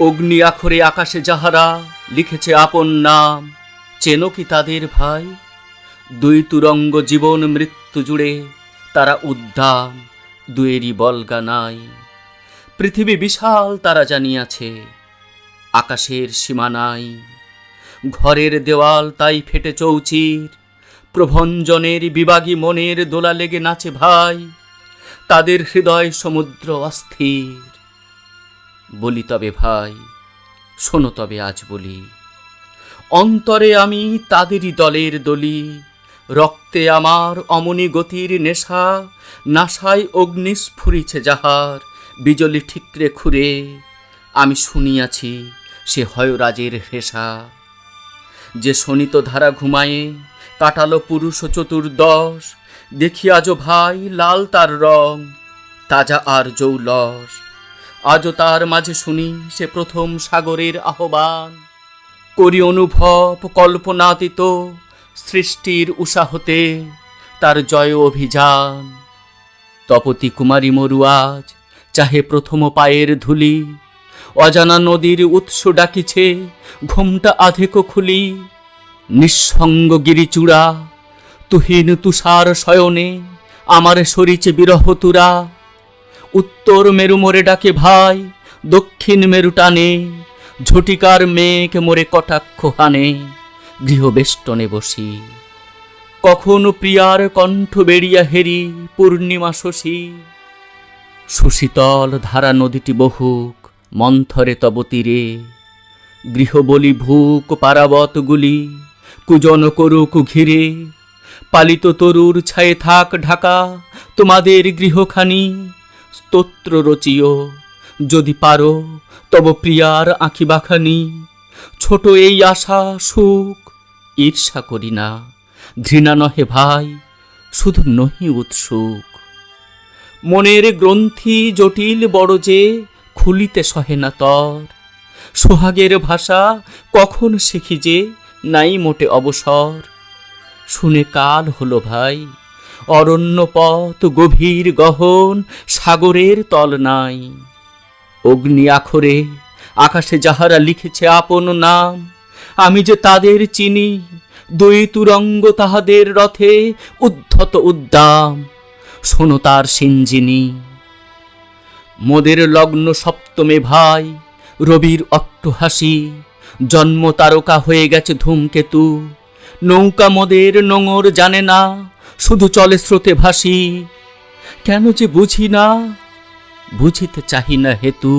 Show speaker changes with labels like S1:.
S1: অগ্নি আখরে আকাশে যাহারা লিখেছে আপন নাম, চেনো কি তাদের ভাই? দুই তুরঙ্গ জীবন মৃত্যু জুড়ে তারা উদ্দাম, দুয়েরই বলগা নাই। পৃথিবী বিশাল তারা জানিয়াছে, আকাশের সীমা নাই। ঘরের দেওয়াল তাই ফেটে চৌচির, প্রভঞ্জনের বিবাগী মনের দোলা লেগে নাচে ভাই। তাদের হৃদয় সমুদ্র অস্থির। বলি তবে ভাই, শোনো তবে আজ বলি। অন্তরে আমি তাদেরই দলের দলি, রক্তে আমার অমনি গতির নেশা নাশায় অগ্নি স্ফুরিছে যাহার, বিজলি ঠিকরে খুরে আমি শুনিয়াছি সে হয় রাজের হেসা। যে শোনিত ধারা ঘুমায়ে কাটালো পুরুষ চতুর্দশ, দেখি আজও ভাই লাল তার রং, তাজা আর জৌলস। আজও তার মাঝে শুনি সে প্রথম সাগরের আহ্বান। করি অনুভব কল্পনাতীত সৃষ্টির উষা হতে তার জয় অভিযান। তপতি কুমারী মরুয়াজ চাহে প্রথম পায়ের ধুলি। অজানা নদীর উৎস ডাকিছে, ঘুমটা আধেক খুলি। নিঃসঙ্গ গিরিচূড়া, তুহিন তুষার শয়নে আমার সরিছে বিরহ তুরা। উত্তর মেরু মোরে ডাকে ভাই, দক্ষিণ মেরু টানে, ঝটিকার মেঘ মোরে কটাক্ষ হানে, গৃহবেষ্টনে বসি। কখনো প্রিয়ার কণ্ঠ বেরিয়া হেরি, পূর্ণিমা শশী। সুশীতল ধারা নদীটি বহুক, মন্থরে তব তীরে। গৃহবলি ভূক পারাবতগুলি কুজন করুক ঘিরে। পালিত তরুর ছায়ে থাক ঢাকা, তোমাদের গৃহখানি। স্তোত্র রচিও যদি পারো, তব প্রিয়ার আঁখি বাখানি। ছোট এই আশা, সুখ, ঈর্ষা করি না। ঘৃণা নহে ভাই, শুধু নহি উৎসুক। মনের গ্রন্থি জটিল বড় যে, খুলিতে সহে না তর। সোহাগের ভাষা কখন শিখি যে, নাই মোটে অবসর। শুনে কাল হলো ভাই অরণ্য পথ গভীর গহন, সাগরের তল নাই। অগ্নি আখরে আকাশে যাহারা লিখেছে আপন নাম, আমি যে তাদের চিনি, দুই তুরঙ্গ তাহাদের রথে উদ্ধত উদ্দাম, শোনো তার সিঞ্জিনী। মোদের লগ্ন সপ্তমে ভাই, রবির অট্টহাসি জন্ম তারকা হয়ে গেছে ধূমকেতু, নৌকা মোদের নোঙর জানে না শুধু চলে স্রোতে ভাসি। কেন যে বুঝি না বুঝিতে চাহি না হেতু।